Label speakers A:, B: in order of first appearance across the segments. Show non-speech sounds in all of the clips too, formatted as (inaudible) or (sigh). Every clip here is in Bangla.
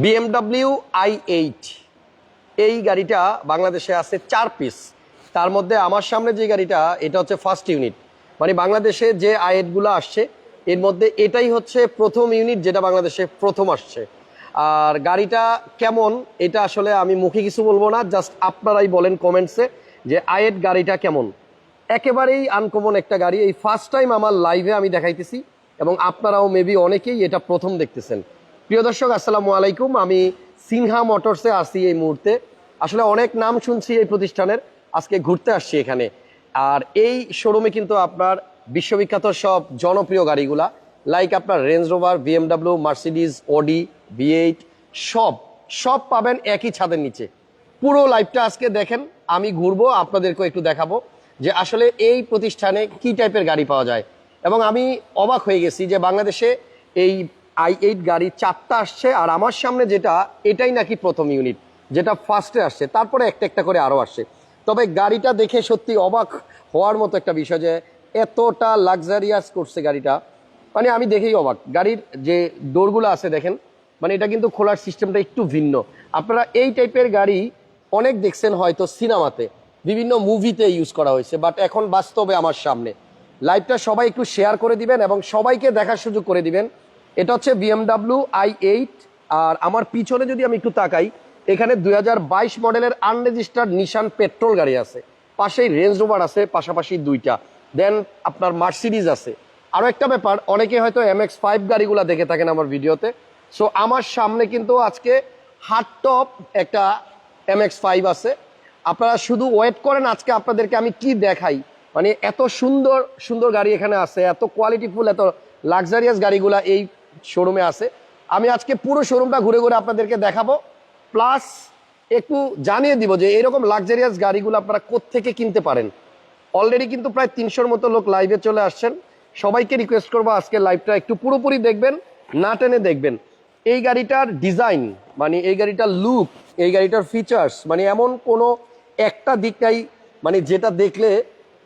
A: বিএমডাব্লিউ আই এইট এই গাড়িটা বাংলাদেশে আছে চার পিস তার মধ্যে আমার সামনে যে গাড়িটা, এটা হচ্ছে ফার্স্ট ইউনিট মানে বাংলাদেশে যে আইএটগুলো আসছে, এর মধ্যে এটাই হচ্ছে প্রথম ইউনিট যেটা বাংলাদেশে প্রথম আসছে। আর গাড়িটা কেমন, এটা আসলে আমি মুখে কিছু বলব না জাস্ট আপনারাই বলেন কমেন্টসে যে আইএট গাড়িটা কেমন। একেবারেই আনকমন একটা গাড়ি। এই ফার্স্ট টাইম আমার লাইভে আমি দেখাইতেছি, এবং আপনারাও মেবি অনেকেই এটা প্রথম দেখতেছেন। প্রিয় দর্শক, আসসালামু আলাইকুম। আমি সিনহা মোটরসে আসি এই মুহূর্তে। আসলে অনেক নাম শুনছি এই প্রতিষ্ঠানের। আজকে ঘুরতে আসছি এখানে। আর এই শোরুমে কিন্তু আপনার বিশ্ববিখ্যাত সব জনপ্রিয় গাড়িগুলা লাইক আপনার Range Rover BMW Mercedes Audi V eight সব সব পাবেন একই ছাদের নিচে। পুরো লাইভটা আজকে দেখেন, আমি ঘুরবো, আপনাদেরকেও একটু দেখাবো যে আসলে এই প্রতিষ্ঠানে কি টাইপের গাড়ি পাওয়া যায়। এবং আমি অবাক হয়ে গেছি যে বাংলাদেশে এই আই এইট গাড়ি চারটা আসছে, আর আমার সামনে যেটা, এটাই নাকি প্রথম ইউনিট যেটা ফার্স্টে আসছে। তারপরে একটা একটা করে আরও আসছে। তবে গাড়িটা দেখে সত্যি অবাক হওয়ার মতো একটা বিষয় যে, এতটা লাক্সারিয়াস করছে গাড়িটা। মানে আমি দেখেই অবাক। গাড়ির যে ডোরগুলো আছে দেখেন মানে এটা কিন্তু খোলার সিস্টেমটা একটু ভিন্ন। আপনারা এই টাইপের গাড়ি অনেক দেখছেন হয়তো সিনেমাতে, বিভিন্ন মুভিতে ইউজ করা হয়েছে বাট এখন বাস্তবে আমার সামনে। লাইভটা সবাই একটু শেয়ার করে দিবেন এবং সবাইকে দেখার সুযোগ করে দিবেন। এটা হচ্ছে বিএমডাব্লিউ আই এইট, আর আমার পিছনে যদি আমি একটু তাকাই, এখানে দু হাজার বাইশ মডেলের আনরেজিস্টার্ড নিশান পেট্রোল গাড়ি আছে। পাশেই রেঞ্জ রোভার আছে, পাশাপাশি দুইটা। দেন আপনার মার্সিডিজ আছে। আরও একটা ব্যাপার অনেকে হয়তো এম এক্স ফাইভ গাড়িগুলো দেখে থাকেন আমার ভিডিওতে। সো আমার সামনে কিন্তু আজকে হার্ড টপ একটা এম এক্স ফাইভ আছে। আপনারা শুধু ওয়েট করেন আজকে আপনাদেরকে আমি কি দেখাই। মানে এত সুন্দর সুন্দর গাড়ি এখানে আছে, এত কোয়ালিটিফুল এত লাক্সারিয়াস গাড়িগুলা এই শোরুমে আছে। আমি আজকে পুরো শোরুমটা ঘুরে ঘুরে আপনাদেরকে দেখাবো। প্লাস একটু জানিয়ে দিব যে এরকম লাক্সারিয়াস গাড়িগুলো আপনারা কোত্থেকে কিনতে পারেন। অলরেডি কিন্তু প্রায় তিনশোর মতো লোক লাইভে চলে আসছেন। সবাইকে রিকোয়েস্ট করব আজকে লাইভটা একটু পুরোপুরি দেখবেন, না টেনে দেখবেন। এই গাড়িটার ডিজাইন মানে এই গাড়িটার লুক এই গাড়িটার ফিচার্স মানে এমন কোনো একটা দিক নাই মানে যেটা দেখলে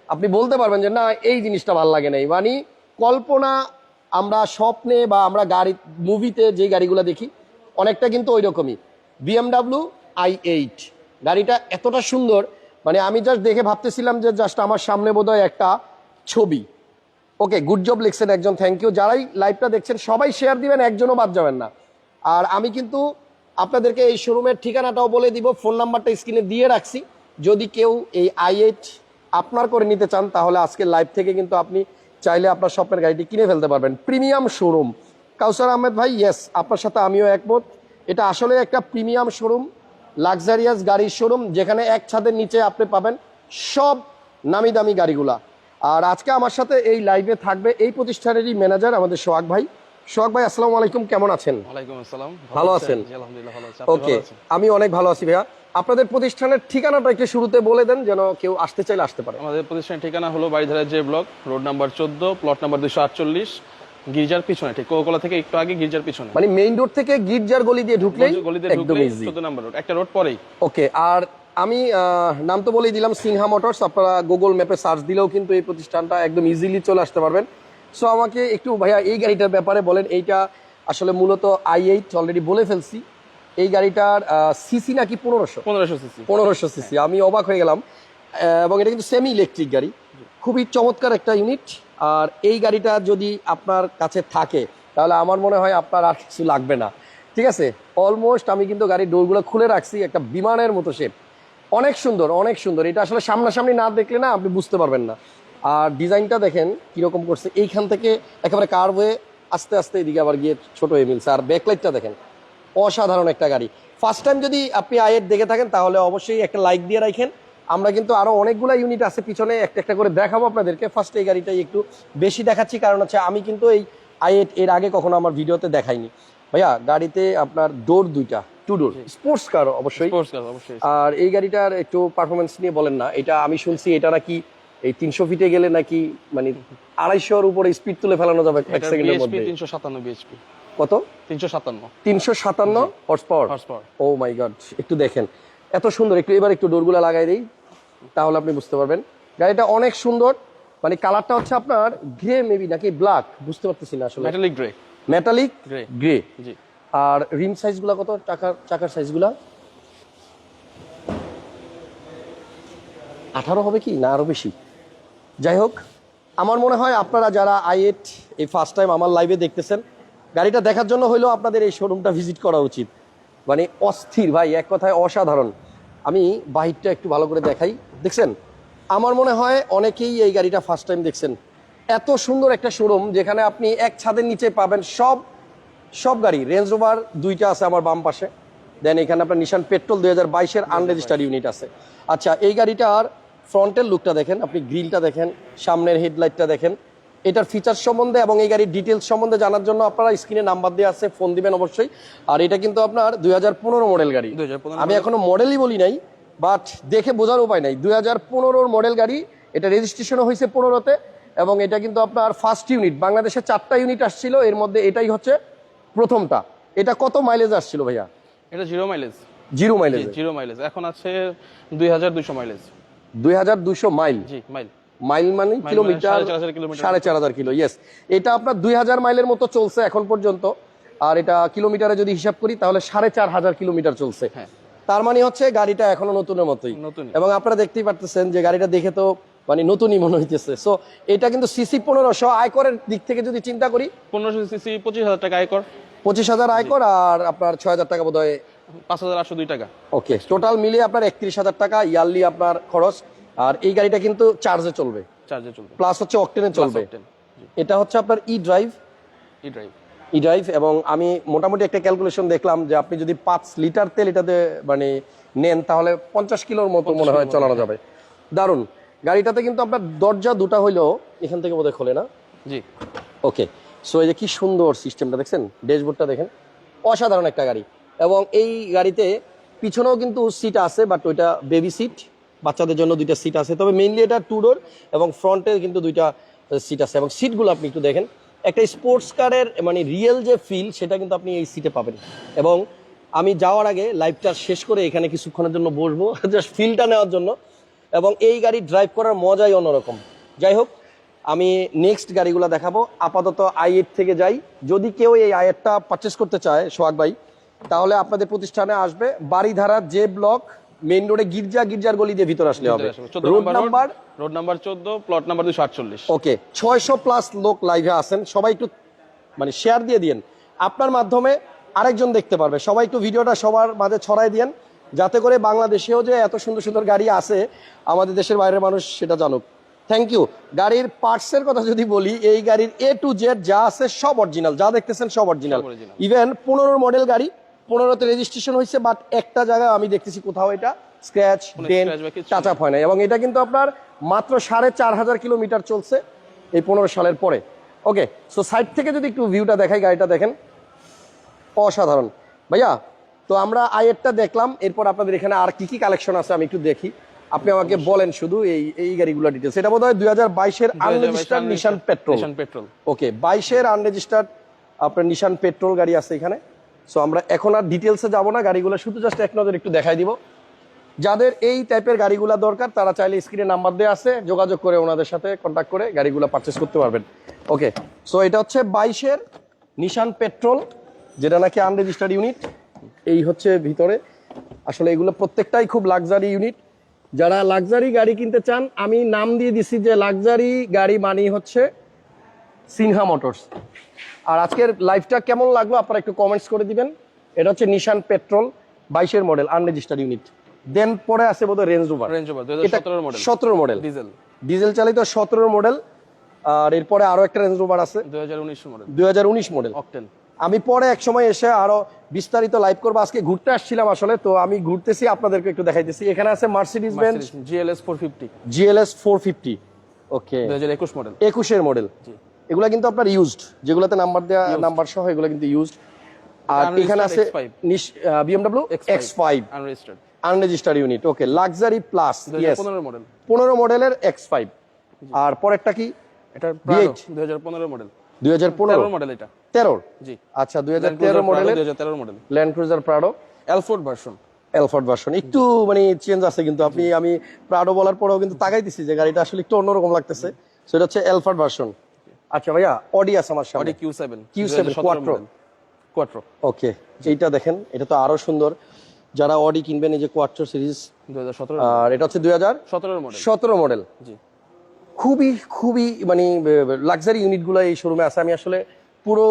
A: আপনি বলতে পারবেন যে, না, এই জিনিসটা ভালো লাগে নাই। মানে কল্পনা আমরা স্বপ্নে বা আমরা গাড়ি মুভিতে যে গাড়িগুলো দেখি, অনেকটা কিন্তু ওই রকমই বিএমডাব্লিউ আই এইট গাড়িটা এতটা সুন্দর মানে আমি জাস্ট দেখে ভাবতেছিলাম যে জাস্ট আমার সামনে বোধহয় একটা ছবি। ওকে গুড জব লিখছেন একজন থ্যাংক ইউ যারাই লাইভটা দেখছেন, সবাই শেয়ার দিবেন, একজনও বাদ যাবেন না। আর আমি কিন্তু আপনাদেরকে এই শোরুমের ঠিকানাটাও বলে দিব ফোন নাম্বারটা স্ক্রিনে দিয়ে রাখছি। যদি কেউ এই আই এইট আপনার করে নিতে চান, তাহলে আজকে লাইভ থেকে কিন্তু আপনি চাইলে আপনার স্বপ্নের গাড়িটি কিনে ফেলতে পারবেন। Premium showroom. কাউসার আহমেদ ভাই ইয়েস আপনার সাথে আমিও একমত। এটা আসলে একটা প্রিমিয়াম শোরুম, লাক্সারিয়াস গাড়ির শোরুম, যেখানে এক ছাদের নিচে আপনি পাবেন সব নামি দামি গাড়িগুলা। আর আজকে আমার সাথে এই লাইভে থাকবে এই প্রতিষ্ঠানেরই ম্যানেজার আমাদের সোহাগ ভাই। সোহাগ ভাই আসসালামু আলাইকুম। কেমন আছেন?
B: ওয়ালাইকুম আসসালাম।
A: ভালো আছেন?
B: আলহামদুলিল্লাহ ভালো আছি।
A: ওকে আমি অনেক ভালো আছি ভাইয়া। আপনাদের প্রতিষ্ঠানের ঠিকানাটা একটু শুরুতে বলে দেন যেন কেউ আসতে চাইলে আসতে পারে।
B: আমাদের প্রতিষ্ঠানের ঠিকানা হলো বাড়িধারা যে ব্লক রোড নাম্বার চোদ্দ প্লট নাম্বার দুশো আটচল্লিশ গির্জার পিছনে ঠিক কোকোলা থেকে একটু আগে গির্জার পিছনে।
A: মানে মেইন রোড থেকে গির্জার গলি দিয়ে ঢুকলেই একদম
B: ঢুকলে
A: ইজি
B: চোদ্দ নাম্বার রোড একটা রোড পরেই।
A: ওকে আর আমি আহ, নাম তো বলেই দিলাম সিনহা মোটরস আপনারা গুগল ম্যাপে সার্চ দিলেও কিন্তু এই প্রতিষ্ঠানটা একদম ইজিলি চলে আসতে পারবেন। সো আমাকে একটু ভাইয়া এই গাড়িটার ব্যাপারে বলেন এইটা আসলে মূলত আই এইট অলরেডি বলে ফেলছি। এই গাড়িটার সিসি নাকি পনেরোশো?
B: পনেরোশো সিসি
A: পনেরোশো সিসি আমি অবাক হয়ে গেলাম। এবং এটা কিন্তু সেমি ইলেকট্রিক গাড়ি। খুবই চমৎকার একটা ইউনিট আর এই গাড়িটা যদি আপনার কাছে থাকে তাহলে আমার মনে হয় আপনার আর কিছু লাগবে না। ঠিক আছে? অলমোস্ট আমি কিন্তু গাড়ির ডোরগুলো খুলে রাখছি একটা বিমানের মতো শেপ অনেক সুন্দর অনেক সুন্দর। এটা আসলে সামনাসামনি না দেখলে না আপনি বুঝতে পারবেন না। আর ডিজাইনটা দেখেন কীরকম করছে। এইখান থেকে একেবারে কার হয়ে আস্তে আস্তে এদিকে আবার গিয়ে ছোট হয়ে মিলছে। আর ব্যাকলাইটটা দেখেন অসাধারণ একটা গাড়ি। ফার্স্ট টাইম যদি আপনি আয়ের দেখে থাকেন তাহলে অবশ্যই একটা লাইক দিয়ে রাখেন। আমরা কিন্তু আরও অনেকগুলো ইউনিট আছে পিছনে একটা একটা করে দেখাবো আপনাদেরকে। ফার্স্ট এই গাড়িটাই একটু বেশি দেখাচ্ছি কারণ হচ্ছে আমি কিন্তু এই আইএট এর আগে কখনো আমার ভিডিওতে দেখাইনি। ভাইয়া গাড়িতে আপনার ডোর দুইটা টু ডোর স্পোর্টস কার অবশ্যই।
B: স্পোর্টস কার অবশ্যই।
A: আর এই গাড়িটার একটু পারফরমেন্স নিয়ে বলেন না। এটা আমি শুনছি এটা নাকি এই তিনশো ফিটে গেলে নাকি মানে আড়াইশোর উপরে স্পিড তুলে ফেলানো যাবে এক সেকেন্ডের মধ্যে
B: তিনশো সাতান্ন বিএসপি
A: কত?
B: তিনশো সাতান্ন।
A: তিনশো সাতান্ন হর্স পাওয়ার ও মাই গড একটু দেখেন। এত সুন্দর একটু এবার একটু ডোরগুলো লাগাই দিই তাহলে আপনি বুঝতে পারবেন। গাড়িটা অনেক সুন্দর মানে কালারটা হচ্ছে আপনার গ্রে মেবি নাকি ব্ল্যাক বুঝতে পারতেছি না আসলে।
B: Metallic grey
A: metallic. Grey
B: ji.
A: আর রিম সাইজগুলো কত? টাকার চাকার সাইজগুলা আঠারো হবে কি? না আরও বেশি? যাই হোক আমার মনে হয় আপনারা যারা আই এইট এই ফার্স্ট টাইম আমার লাইভে দেখতেছেন, গাড়িটা দেখার জন্য হলেও আপনাদের এই শোরুমটা ভিজিট করা উচিত। মানে অস্থির ভাই, এক কথায় অসাধারণ। আমি বাহিরটা একটু ভালো করে দেখাই। দেখছেন, আমার মনে হয় অনেকেই এই গাড়িটা ফার্স্ট টাইম দেখছেন। এত সুন্দর একটা শোরুম যেখানে আপনি এক ছাদের নিচে পাবেন সব সব গাড়ি। রেঞ্জ রোভার দুইটা আছে আমার বাম পাশে। দেন এখানে আপনার নিশান পেট্রোল দুই হাজার বাইশের আনরেজিস্টার্ড ইউনিট আছে। আচ্ছা এই গাড়িটার ফ্রন্টের লুকটা দেখেন আপনি গ্রিলটা দেখেন সামনের হেডলাইটটা দেখেন। এটার ফিচার সম্বন্ধে এবং এই গাড়ির ডিটেলস সম্বন্ধে জানার জন্য আপনারা স্ক্রিনে নাম্বার দিয়ে আছে ফোন দিবেন অবশ্যই। আর এটা কিন্তু আপনার দুই হাজার পনেরো মডেল গাড়ি।
B: 2015
A: আমি এখনও মডেলই বলি নাই বাট দেখে বোঝার উপায় নাই। দুই হাজার মডেল গাড়ি এটা রেজিস্ট্রেশনও হয়েছে পনেরোতে এবং এটা কিন্তু আপনার ফার্স্ট ইউনিট বাংলাদেশে চারটা ইউনিট আসছিল এর মধ্যে এটাই হচ্ছে প্রথমটা। এটা কত মাইলেজ আসছিল ভাইয়া?
B: এটা zero mileage
A: zero mileage
B: zero mileage এখন আছে দুই হাজার দুইশো মাইলেজ
A: দুই হাজার দুশো মাইল।
B: মাইল।
A: মাইল মানে কিলোমিটার
B: সাড়ে চার হাজার
A: কিলো ইয়েস এটা আপনার দুই হাজার মাইলের মতো চলছে এখন পর্যন্ত। আর এটা কিলোমিটারে যদি হিসাব করি তাহলে সাড়ে চার হাজার কিলোমিটার চলছে।
B: হ্যাঁ।
A: তার মানে হচ্ছে গাড়িটা এখনও নতুনের মতোই। এবং আপনারা দেখতেই পারতেছেন যে গাড়িটা দেখে তো মানে নতুনই মনে হইতেছে। সো এটা কিন্তু সিসি পনেরোশো আয়করের দিক থেকে যদি চিন্তা করি
B: পনেরোশো সিসি পঁচিশ হাজার টাকা আয়কর।
A: পঁচিশ হাজার আয়কর আর আপনার ছয় হাজার টাকা বোধ হয়
B: পাঁচ হাজার আটশো দুই টাকা।
A: ওকে টোটাল মিলিয়ে আপনার একত্রিশ হাজার টাকা ইয়ারলি আপনার খরচ। আর এই গাড়িটা কিন্তু চার্জে চলবে।
B: চার্জে চলবে।
A: প্লাস হচ্ছে অকটেনে চলবে। এটা হচ্ছে আপনার E drive
B: E drive
A: E drive এবং আমি মোটামুটি একটা ক্যালকুলেশন দেখলাম যে আপনি যদি পাঁচ লিটার তেল এটাতে মানে নেন তাহলে পঞ্চাশ কিলোর মতো মনে হয় চালানো যাবে। দারুণ। গাড়িটাতে কিন্তু আপনার দরজা দুটা হইলেও এখান থেকে বোধহয় খোলে না?
B: জি।
A: ওকে সো এই যে কি সুন্দর সিস্টেমটা দেখছেন? ড্যাশবোর্ডটা দেখেন। অসাধারণ একটা গাড়ি। এবং এই গাড়িতে পিছনেও কিন্তু সিট আছে বাট ওইটা বেবি সিট বাচ্চাদের জন্য দুইটা সিট আছে। তবে মেইনলি এটা টু ডোর এবং ফ্রন্টে কিন্তু দুইটা সিট আছে। এবং সিটগুলো আপনি একটু দেখেন। একটা স্পোর্টস কারের মানে রিয়েল যে ফিল সেটা কিন্তু আপনি এই সিটে পাবেন। এবং আমি যাওয়ার আগে লাইভটা শেষ করে এখানে কিছুক্ষণের জন্য বসবো (laughs) জাস্ট ফিলটা নেওয়ার জন্য। এবং এই গাড়ি ড্রাইভ করার মজাই অন্যরকম। যাই হোক, আমি নেক্সট গাড়িগুলো দেখাবো। আপাতত আই থেকে যাই। যদি কেউ এই এইটটা পারচেস করতে চায়, সোহাগ ভাই তাহলে আপনাদের প্রতিষ্ঠানে আসবে বাড়িধারা যে ব্লক মেইন রোডে গির্জা গির্জার গলি দিয়ে ভিতর আসলে হবে। রোড নাম্বার
B: রোড নাম্বার চোদ্দ প্লট নাম্বার দুশো আটচল্লিশ।
A: ওকে ছয়শো প্লাস লোক লাইভে আছেন। সবাই একটু মানে শেয়ার দিয়ে দিন আপনার মাধ্যমে আরেকজন দেখতে পারবে। সবাই একটু ভিডিওটা সবার মাঝে ছড়াই দিন যাতে করে বাংলাদেশেও যে এত সুন্দর সুন্দর গাড়ি আছে আমাদের দেশের বাইরের মানুষ সেটা জানুক। থ্যাংক ইউ গাড়ির পার্টসের কথা যদি বলি এই গাড়ির এ টু জেড যা আছে সব অরিজিনাল যা দেখতেছেন সব অরিজিনাল ইভেন পনেরো মডেল গাড়ি পনেরোতে রেজিস্ট্রেশন হয়েছে বাট একটা জায়গায় আমি দেখতেছি কোথাও এটা স্ক্র্যাচ ডেন টাচ আপ হয় না এবং এটা কিন্তু আপনার মাত্র সাড়ে চার হাজার কিলোমিটার চলছে এই পনেরো সালের পরে। ওকে সো সাইড থেকে যদি একটু ভিউটা দেখাই গাড়িটা দেখেন। অসাধারণ। ভাইয়া তো আমরা আইয়েরটা দেখলাম এরপর আপনাদের এখানে আর কি কি কালেকশন আছে আমি একটু দেখি। আপনি আমাকে বলেন শুধু এই এই গাড়িগুলো ডিটেলস এটা বোধ হয় দুই হাজার বাইশের unregistered Nissan petrol
B: petrol
A: okay বাইশের আনরেজিস্টার্ড আপনার নিশান পেট্রোল গাড়ি আছে এখানে। সো আমরা এখন আর ডিটেলসে যাব না, গাড়িগুলো শুধু জাস্ট এক নজর একটু দেখাই দিব। যাদের এই টাইপের গাড়িগুলো দরকার, তারা চাইলে স্ক্রিনে নাম্বার দেওয়া আছে, যোগাযোগ করে ওনাদের সাথে কন্ট্যাক্ট করে গাড়িগুলো পারচেস করতে পারবেন। ওকে সো এটা হচ্ছে বাইশের নিশান পেট্রোল যেটা নাকি আনরেজিস্টার্ড ইউনিট এই হচ্ছে ভিতরে। আসলে এগুলো প্রত্যেকটাই খুব লাক্সারি ইউনিট যারা লাক্সারি গাড়ি কিনতে চান, আমি নাম দিয়ে দিছি যে লাক্সারি গাড়ি মানেই হচ্ছে সিনহা মোটরস। আর আজকের লাইভটা কেমন লাগল আপনারা একটু কমেন্টস করে দিবেন। এটা হচ্ছে নিশান পেট্রোল বাইশের মডেল আনরেজিস্টার্ড ইউনিট দেন পরে আছে বোধহয় রেঞ্জ রোভার
B: রেঞ্জ সতেরোর মডেল
A: সতেরো মডেল
B: ডিজেল
A: ডিজেল চালিত সতেরো মডেল আর এরপরে আরও একটা রেঞ্জ রোভার আছে।
B: দুই হাজার উনিশ মডেল
A: দুই হাজার উনিশ মডেল
B: অকটেন
A: আমি পরে এক সময় এসে আরও বিস্তারিত লাইভ করব। আজকে ঘুরতে আসছিলাম আসলে তো আমি ঘুরতেছি আপনাদেরকে একটু দেখাইতেছি। এখানে আছে Mercedes Benz
B: GLS four fifty
A: GLS four fifty okay
B: দুই হাজার একুশ মডেল
A: একুশের মডেল এগুলা কিন্তু আপনার ইউজড যেগুলোতে নাম্বার দেওয়া নাম্বার সহ এগুলো কিন্তু ইউজড আর এখানে আছে BMW X five
B: unregistered
A: unregistered unit okay luxury plus
B: পনেরো মডেল
A: পনেরো মডেলের এক্স ফাইভ আর পরেরটা কি?
B: এটা
A: V8
B: দুই হাজার পনেরো মডেল
A: দুই হাজার পনেরো?
B: মডেল এটা।
A: তেরোর
B: জি।
A: আচ্ছা দুই হাজার তেরো মডেলের
B: দুই হাজার তেরো মডেল
A: ল্যান্ড ক্রুজার প্রাডো
B: এলফোর্ড ভার্সন
A: এলফোর্ড ভার্সন একটু মানে চেঞ্জ আছে কিন্তু আপনি আমি প্রাডো বলার পরেও কিন্তু তাকাইতেছি যে গাড়িটা আসলে একটু অন্যরকম লাগতেছে। সেটা হচ্ছে এলফোর্ড ভার্সন আচ্ছা ভাইয়া অডি আছে আমার
B: অডি
A: সামনে
B: Q seven
A: Q seven quattro
B: quattro
A: okay এইটা দেখেন এটা তো আরও সুন্দর। যারা অডি কিনবেন এই যে কোয়াট্রো সিরিজ
B: সতেরো
A: আর এটা হচ্ছে দুই হাজার
B: সতেরোর মডেল
A: সতেরো মডেল
B: জি।
A: খুবই খুবই মানে লাক্সারি ইউনিটগুলো এই শোরুমে আছে। আমি আসলে পুরো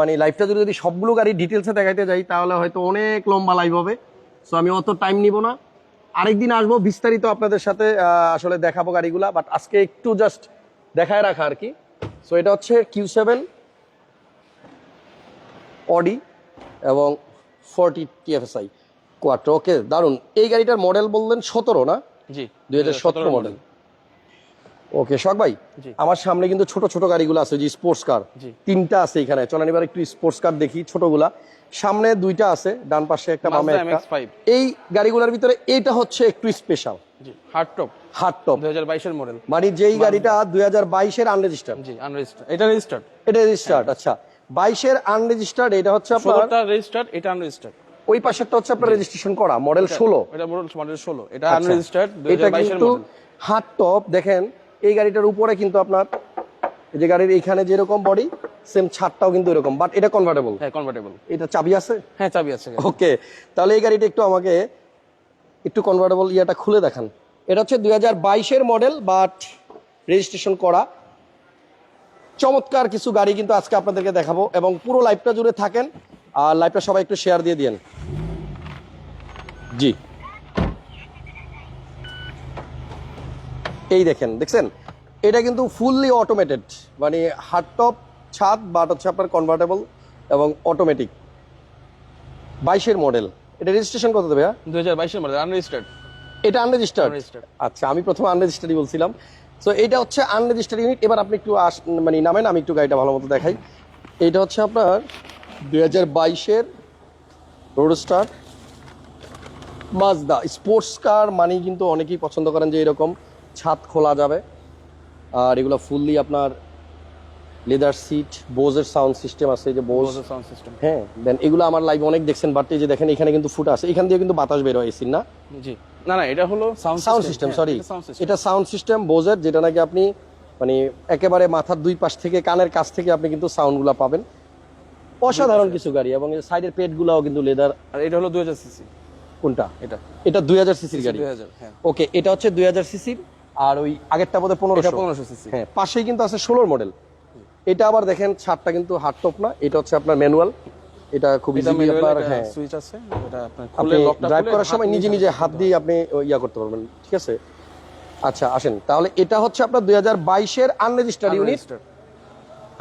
A: মানে লাইফটা জুড়ে যদি সবগুলো গাড়ি ডিটেলসে দেখাইতে যাই তাহলে হয়তো অনেক লম্বা লাইভ হবে। সো আমি অত টাইম নিব না। আরেকদিন আসব বিস্তারিত আপনাদের সাথে আসলে দেখাবো গাড়িগুলা। বাট আজকে একটু জাস্ট দেখায় রাখা আর কি। সো এটা হচ্ছে কিউ সেভেন অডি এবং ফোরটি টিএফএসআই কোয়াট্রো ওকে দারুণ এই গাড়িটার মডেল বললেন সতেরো না?
B: জি
A: দুই হাজার সতেরো মডেল ওকে শখ ভাই আমার সামনে কিন্তু ছোট ছোট গাড়িগুলো আছে যে স্পোর্টস কার তিনটা আছে এখানে। চলেন এবার একটু স্পোর্টস কার দেখি ছোটগুলা। সামনে দুইটা আছে ডান পাশে একটা বামে একটা। এই গাড়িগুলোর ভিতরে এইটা হচ্ছে একটু স্পেশাল
B: জি হার্ড টপ
A: হার্ড টপ
B: দুই হাজার বাইশের মডেল
A: মানে যেই গাড়িটা আনরেজিস্টার্ড
B: জি আনরেজিস্টার্ড এটা রেজিস্টার্ড
A: এটা রেজিস্টার্ড আচ্ছা। আনরেজিস্টার্ড এটা হচ্ছে আপনার
B: ষোলোটা রেজিস্টার্ড এটা আনরেজিস্টার্ড
A: ওই পাশেরটা হচ্ছে আপনার রেজিস্ট্রেশন করা মডেল ষোলো।
B: এটা মডেল মডেল ষোলো। এটা
A: আচ্ছা।
B: আনরেজিস্টার্ড
A: এটা
B: মডেল
A: দেখেন। এই গাড়িটার উপরে কিন্তু আপনার যে গাড়ির এইখানে যেরকম বডি সেম ছাদটাও কিন্তু এরকম বাট এটা কনভার্টেবল
B: হ্যাঁ কনভার্টেবল
A: এটা চাবি আছে?
B: হ্যাঁ চাবি আছে।
A: ওকে তাহলে এই গাড়িটা একটু আমাকে একটু কনভার্টেবল ইয়াটা খুলে দেখান। এটা হচ্ছে দুই হাজার বাইশের মডেল বাট রেজিস্ট্রেশন করা। চমৎকার কিছু গাড়ি কিন্তু আজকে আপনাদেরকে দেখাবো এবং পুরো লাইভটা জুড়ে থাকেন আর লাইভটা সবাই একটু শেয়ার দিয়ে দিন জি। এই দেখেন দেখছেন? এটা কিন্তু ফুললি অটোমেটেড মানে হার্ড টপ ছাদ বাট হচ্ছে আপনার কনভার্টেবল এবং অটোমেটিক বাইশের মডেল এটা রেজিস্ট্রেশন কত দেবে?
B: দুই হাজার বাইশের মডেল আনরেজিস্টার্ড
A: এটা আনরেজিস্টার্ড। আচ্ছা আমি প্রথমে আনরেজিস্টার্ডই বলছিলাম। সো এটা হচ্ছে আনরেজিস্টার্ড ইউনিট এবার আপনি একটু আস মানে নামেন আমি একটু গাড়িটা ভালো মতো দেখাই। এটা হচ্ছে আপনার দুই হাজার বাইশের রোডস্টার মাজদা স্পোর্টস কার মানেই কিন্তু অনেকেই পছন্দ করেন যে এরকম। ছাদ খোলা যাবে। আর এগুলো ফুললি আপনার লেদার সিট বোজের সাউন্ড সিস্টেম আছে যে বোজ
B: সাউন্ড সিস্টেম
A: হ্যাঁ দেন এগুলো আমার লাইভ অনেক দেখছেন বাট এই যে দেখেন এখানে কিন্তু ফুট আছে। এখান দিয়ে কিন্তু বাতাস বের হয় এসির না?
B: জি। না না এটা হলো সাউন্ড
A: সাউন্ড সিস্টেম সরি এটা সাউন্ড সিস্টেম বোজের যেটা নাকি আপনি মানে একেবারে মাথার দুই পাশ থেকে কানের কাছ থেকে আপনি কিন্তু সাউন্ডগুলো পাবেন। অসাধারণ কিছু গাড়ি এবং সাইডের পেটগুলোও কিন্তু লেদার
B: আর এটা হলো দুই হাজার সিসি।
A: কোনটা?
B: এটা।
A: এটা দুই হাজার সিসির গাড়ি।
B: হ্যাঁ।
A: ওকে এটা হচ্ছে দুই হাজার সিসির। আর ওই আগেরটা বোধহয় পনেরোশো।
B: পনেরোশো সিসি
A: হ্যাঁ পাশেই কিন্তু আছে ষোলোর মডেল এটা আবার দেখেন ছাদটা কিন্তু হার্ড টপ না এটা হচ্ছে আপনার ম্যানুয়াল এটা খুব আপনার হ্যাঁ।
B: সুইচ আছে এটা
A: আপনি ড্রাইভ করার সময় নিজে নিজে হাত দিয়ে আপনি ইয়া করতে পারবেন ঠিক আছে? আচ্ছা আসেন। তাহলে এটা হচ্ছে আপনার দুই হাজার বাইশের আনরেজিস্টার্ড ইউনিট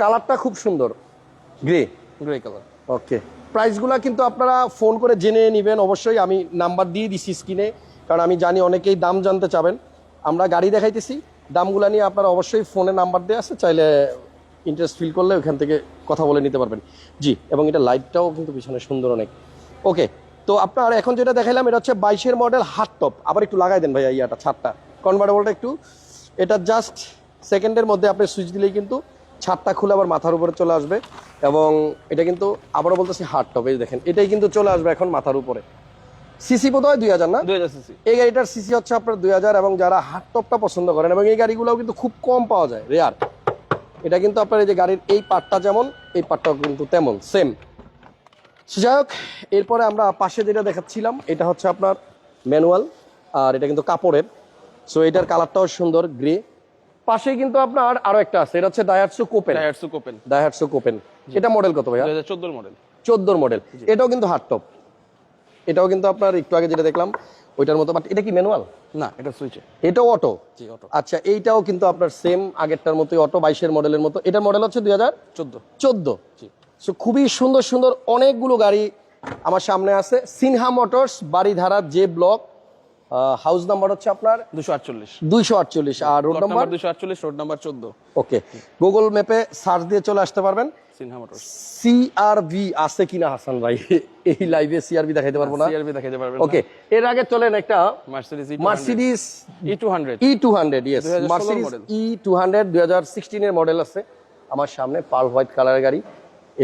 A: কালারটা খুব সুন্দর। গ্রে
B: গ্রে কালার
A: ওকে প্রাইসগুলো কিন্তু আপনারা ফোন করে জেনে নেবেন অবশ্যই। আমি নাম্বার দিয়ে দিছি স্ক্রিনে কারণ আমি জানি অনেকেই দাম জানতে চাবেন। আমরা গাড়ি দেখাইতেছি। দামগুলো নিয়ে আপনারা অবশ্যই ফোনে নাম্বার দেওয়া আছে, চাইলে ইন্টারেস্ট ফিল করলে ওখান থেকে কথা বলে নিতে পারবেন। জি, এবং এটা লাইটটাও কিন্তু পিছনে সুন্দর অনেক। ওকে, তো আপনার এখন যেটা দেখাইলাম, এটা হচ্ছে বাইশের মডেল হার্ড টপ আবার একটু লাগাই দেন ভাইয়া ইয়াটা, ছাদটা। কনভার্টেবলটা একটু। এটা জাস্ট সেকেন্ডের মধ্যে আপনি সুইচ দিলেই কিন্তু ছাদটা খুলে আবার মাথার উপরে চলে আসবে। এবং এটা কিন্তু আবারও বলতেছি হার্ড টপ এই দেখেন, এটাই কিন্তু চলে আসবে এখন মাথার উপরে। সিসি বোধ হয় দুই হাজার না?
B: দুই হাজার সিসি।
A: এই গাড়িটার সিসি হচ্ছে আপনার দুই হাজার এবং যারা হার্ড টপটা পছন্দ করেন এবং এই গাড়িগুলোও কিন্তু খুব কম পাওয়া যায় রেয়ার এটা কিন্তু আপনার এই যে গাড়ির এই পার্টটা যেমন এই পার্টটাও কিন্তু তেমন সেম যাই হোক এরপরে আমরা পাশে যেটা দেখাচ্ছিলাম এটা হচ্ছে আপনার ম্যানুয়াল আর এটা কিন্তু কাপড়ের। সো এটার কালারটাও সুন্দর গ্রে পাশে কিন্তু আপনার আরও একটা আছে এটা হচ্ছে ডায়াটসু কোপেন
B: টায়ারসু কোপেন
A: ডায়াটসু কোপেন এটা মডেল কত ভাইয়া?
B: হাজার চোদ্দোর মডেল
A: চোদ্দোর মডেল এটাও কিন্তু হার্ড টপ এটাও কিন্তু আপনার একটু আগে যেটা দেখলাম ওইটার মতো বাট এটা কি ম্যানুয়াল
B: না এটা সুইচে
A: এটাও অটো
B: জি অটো
A: আচ্ছা এইটাও কিন্তু আপনার সেম আগেরটার মতোই অটো বাইশের মডেলের মতো। এটার মডেল হচ্ছে দুই হাজার
B: চোদ্দ।
A: চোদ্দ।
B: জি।
A: সো খুবই সুন্দর সুন্দর অনেকগুলো গাড়ি আমার সামনে আছে। Sinha Motors Baridhara J block house number হচ্ছে আপনার
B: দুশো আটচল্লিশ।
A: দুইশো আটচল্লিশ। আর রোড নাম্বার
B: নাম্বার দুশো আটচল্লিশ রোড নাম্বার চোদ্দ।
A: ওকে গুগল ম্যাপে সার্চ দিয়ে চলে আসতে পারবেন।
B: সিনহা মোটরস
A: সিআরভি আছে কিনা হাসান ভাই? এই লাইভে সিআরভি দেখাইতে পারব না?
B: সিআরবি দেখাতে পারবেন
A: ওকে এর আগে চলেন একটা
B: Mercedes
A: Mercedes
B: E two hundred
A: E two hundred yes
B: 2016
A: Mercedes
B: model।
A: E two hundred দুই হাজার সিক্সটিনের মডেল আছে। আমার সামনে পার্ল হোয়াইট কালারের গাড়ি।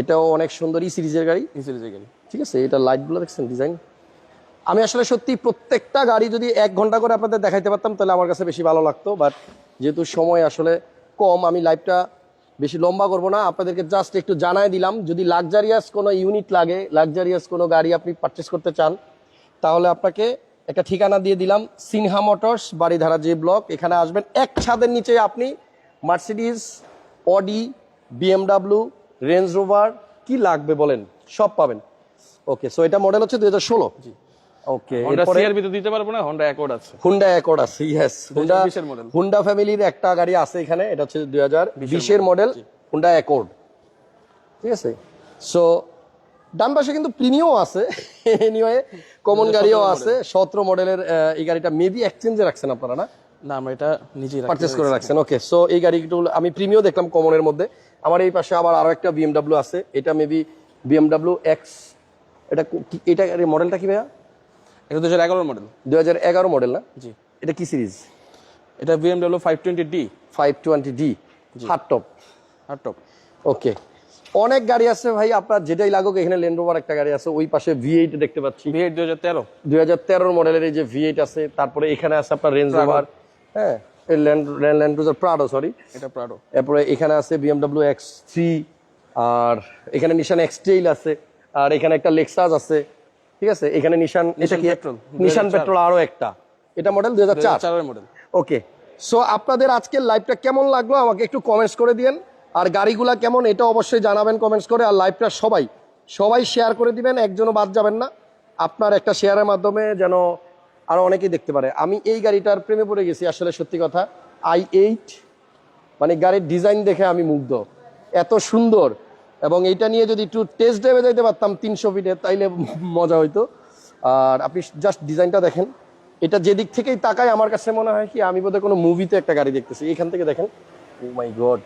A: এটাও অনেক সুন্দর ই সিরিজের গাড়ি।
B: ই সিরিজের গাড়ি।
A: ঠিক আছে এটা লাইটগুলো দেখছেন ডিজাইন আমি আসলে সত্যি প্রত্যেকটা গাড়ি যদি এক ঘণ্টা করে আপনাদের দেখাইতে পারতাম তাহলে আমার কাছে বেশি ভালো লাগতো। বাট যেহেতু সময় আসলে কম আমি লাইভটা বেশি লম্বা করব না। আপনাদেরকে জাস্ট একটু জানাই দিলাম, যদি লাক্সারিয়াস কোনো ইউনিট লাগে লাক্সারিয়াস কোনো গাড়ি আপনি পারচেস করতে চান, তাহলে আপনাকে একটা ঠিকানা দিয়ে দিলাম, সিনহা মোটরস বাড়িধারা যে ব্লক এখানে আসবেন, এক ছাদের নিচে আপনি Mercedes Audi BMW Range Rover কি লাগবে বলেন, সব পাবেন। ওকে সো এটা মডেল হচ্ছে দু হাজার ষোলো। ওকে
B: হন্ডা সিআরবি তো দিতে পারব না হন্ডা অ্যাকর্ড আছে।
A: হুন্ডা অ্যাকর্ড আছে ইয়েস হুন্ডা
B: 2020 এর
A: ফ্যামিলির একটা গাড়ি আছে এখানে এটা হচ্ছে মডেল হুন্ডা অ্যাকর্ড ঠিক আছে? সো ডান পাশে কিন্তু প্রিমিয়াম আছে (laughs) এনিওয়ে কমন গাড়িও আছে সতেরো মডেলের এই গাড়িটা মেবি এক্সচেঞ্জে রাখছেন আপনারা না?
B: না আমরা এটা নিজেই
A: করে রাখছেন ওকে সো এই গাড়িগুলো আমি প্রিমিয়াম দেখলাম কমনের মধ্যে। আমার এই পাশে আবার আরও একটা বিএমডাব্লিউ আছে এটা মেবি বিএমডাব্লিউ এক্স এটা এটা মডেলটা কি ভাইয়া?
B: এটা দু হাজার এগারোর মডেল
A: দুই হাজার এগারো মডেল না?
B: জি।
A: এটা কি সিরিজ
B: এটা BMW five twenty D
A: five twenty D hard top
B: আর টপ
A: ওকে অনেক গাড়ি আছে ভাই আপনার যেটাই লাগুক এখানে ল্যান্ড রোভার একটা গাড়ি আছে ওই পাশে ভি এইট দেখতে পাচ্ছি।
B: ভি এইট দু হাজার তেরো।
A: দুই হাজার তেরোর মডেলের এই যে ভি এইট আছে তারপরে এখানে আছে আপনার রেঞ্জ রোভার হ্যাঁ ল্যান্ড ল্যান্ড প্রাডো সরি
B: এটা প্রাডো
A: এরপরে এখানে আছে বিএমডাব্লিউ এক্স থ্রি আর এখানে নিশান এক্সটেইল আছে আর এখানে একটা লেক্সাস আছে। ঠিক আছে? এখানে নিশান এটা কি?
B: পেট্রোল,
A: নিশান পেট্রোল আরও একটা। এটা মডেল দুই হাজার
B: মডেল
A: ওকে সো আপনাদের আজকের লাইভটা কেমন লাগল? আমাকে একটু কমেন্টস করে দিন আর গাড়িগুলা কেমন এটা অবশ্যই জানাবেন কমেন্টস করে। আর লাইভটা সবাই সবাই শেয়ার করে দিবেন একজনও বাদ যাবেন না। আপনার একটা শেয়ারের মাধ্যমে যেন আরও অনেকেই দেখতে পারে। আমি এই গাড়িটার প্রেমে পড়ে গেছি আসলে সত্যি কথা। আই এইট মানে গাড়ির ডিজাইন দেখে আমি মুগ্ধ। এত সুন্দর এবং এইটা নিয়ে যদি একটু টেস্ট ড্রাইভে যাইতে পারতাম তিনশো ফিটে তাইলে মজা হইতো। আর আপনি জাস্ট ডিজাইনটা দেখেন। এটা যেদিক থেকেই তাকাই আমার কাছে মনে হয় কি আমি বোধহয় কোনো মুভিতে একটা গাড়ি দেখতেছি। এখান থেকে দেখেন ও মাই গড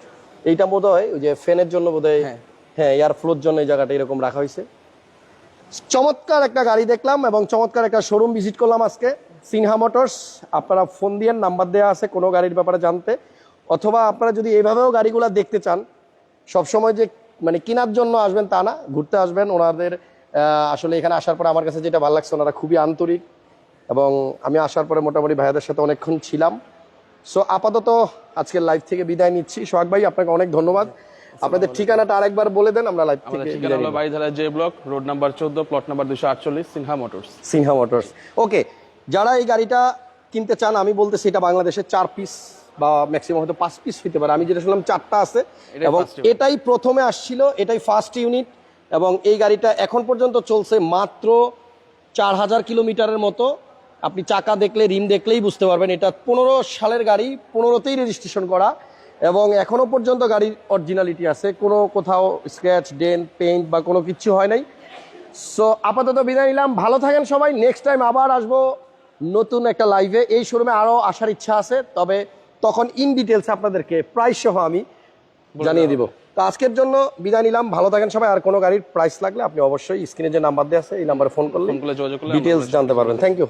A: এইটা বোধ হয় ওই যে ফ্যানের জন্য বোধ হয়।
B: হ্যাঁ।
A: হ্যাঁ এয়ার ফ্লোর জন্য এই জায়গাটা এরকম রাখা হয়েছে চমৎকার একটা গাড়ি দেখলাম এবং চমৎকার একটা শোরুম ভিজিট করলাম আজকে। সিনহা মোটরস আপনারা ফোন দিয়ে নাম্বার দেওয়া আছে কোনো গাড়ির ব্যাপারে জানতে। অথবা আপনারা যদি এইভাবেও গাড়িগুলো দেখতে চান সবসময় যে মানে কেনার জন্য আসবেন তা না ঘুরতে আসবেন। ওনাদের আসলে এখানে আসার পরে আমার কাছে যেটা ভালো লাগছে ওনারা খুবই আন্তরিক এবং আমি আসার পরে মোটামুটি ভাইয়াদের সাথে অনেকক্ষণ ছিলাম। সো আপাতত আজকের লাইভ থেকে বিদায় নিচ্ছি। সোহাগ ভাই আপনাকে অনেক ধন্যবাদ। আপনাদের ঠিকানাটা আরেকবার বলে দেন আমরা লাইভ থেকে
B: ঠিকানা হলো
A: নিব।
B: জে ব্লক রোড নাম্বার চোদ্দ প্লট নাম্বার দুশো আটচল্লিশ Sinha Motors.
A: Sinha Motors. Okay যারা এই গাড়িটা কিনতে চান আমি বলতেছি এটা বাংলাদেশের চার পিস বা ম্যাক্সিমাম হয়তো পাঁচ পিস হইতে পারে। আমি যেটা শুনলাম চারটা আছে। এবং এটাই প্রথমে আসছিল এটাই ফার্স্ট ইউনিট এবং এই গাড়িটা এখন পর্যন্ত চলছে মাত্র চার হাজার কিলোমিটারের মতো। আপনি চাকা দেখলে রিম দেখলেই বুঝতে পারবেন। এটা পনেরো সালের গাড়ি পনেরোতেই রেজিস্ট্রেশন করা। এবং এখনও পর্যন্ত গাড়ির অরিজিনালিটি আছে। কোনো কোথাও স্ক্র্যাচ ডেন পেইন্ট বা কোনো কিছু হয় নাই। সো আপাতত বিদায় নিলাম। ভালো থাকেন সবাই। নেক্সট টাইম আবার আসব নতুন একটা লাইভে এই শোরুমে আরও আসার ইচ্ছা আছে। তবে তখন ইন ডিটেলস আপনাদেরকে প্রাইস সহ আমি জানিয়ে দিব। তো আজকের জন্য বিদায় নিলাম। ভালো থাকেন সবাই। আর কোনো গাড়ির প্রাইস লাগলে আপনি অবশ্যই স্ক্রিনে যে নাম্বার দেওয়া আছে এই নাম্বারে ফোন
B: করলে
A: ডিটেলস জানতে পারবেন। থ্যাংক ইউ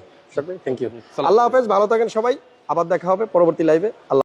A: থ্যাংক ইউ আল্লাহ হাফেজ। ভালো থাকেন সবাই। আবার দেখা হবে পরবর্তী লাইভে আল্লাহ